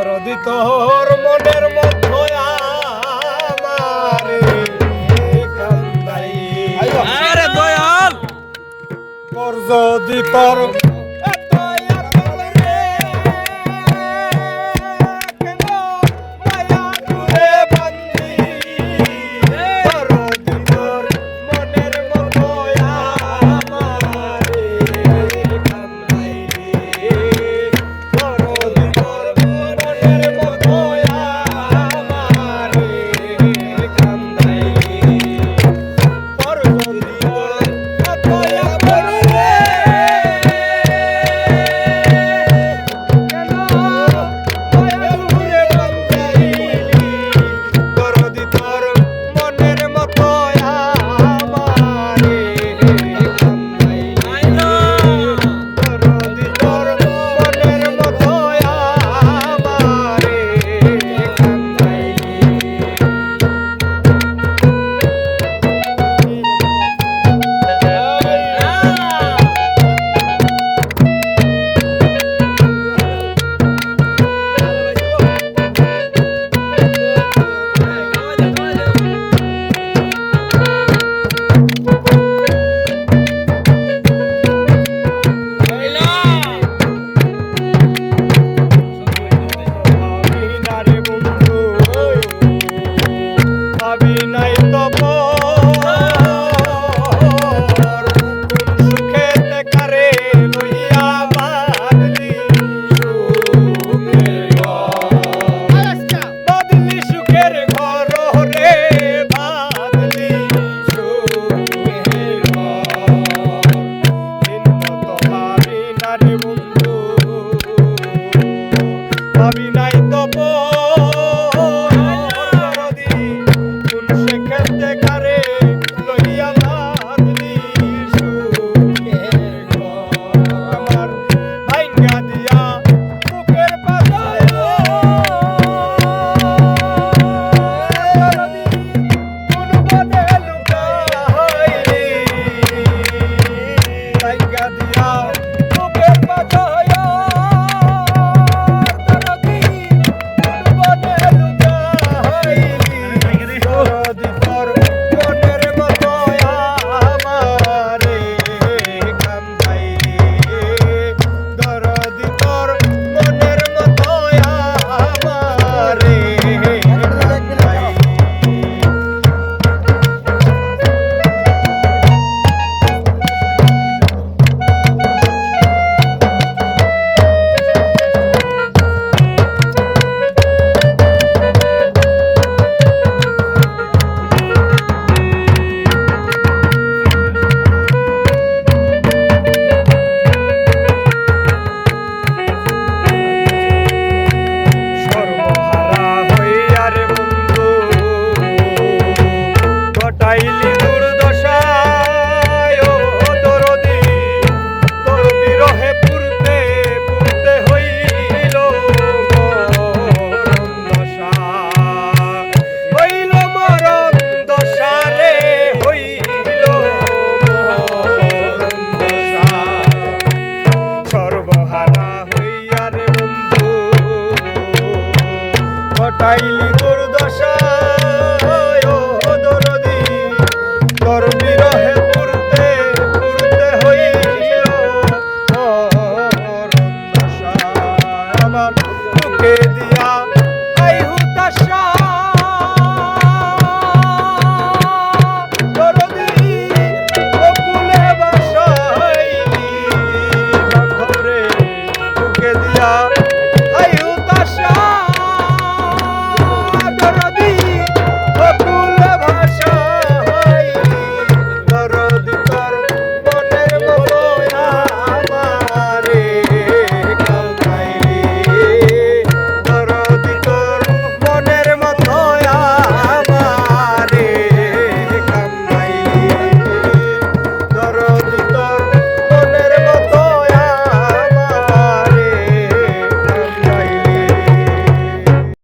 দরদি তোর মনের মধ্যে আমারে আরে দয়াল। তোর যদি তোর Está en তাইলে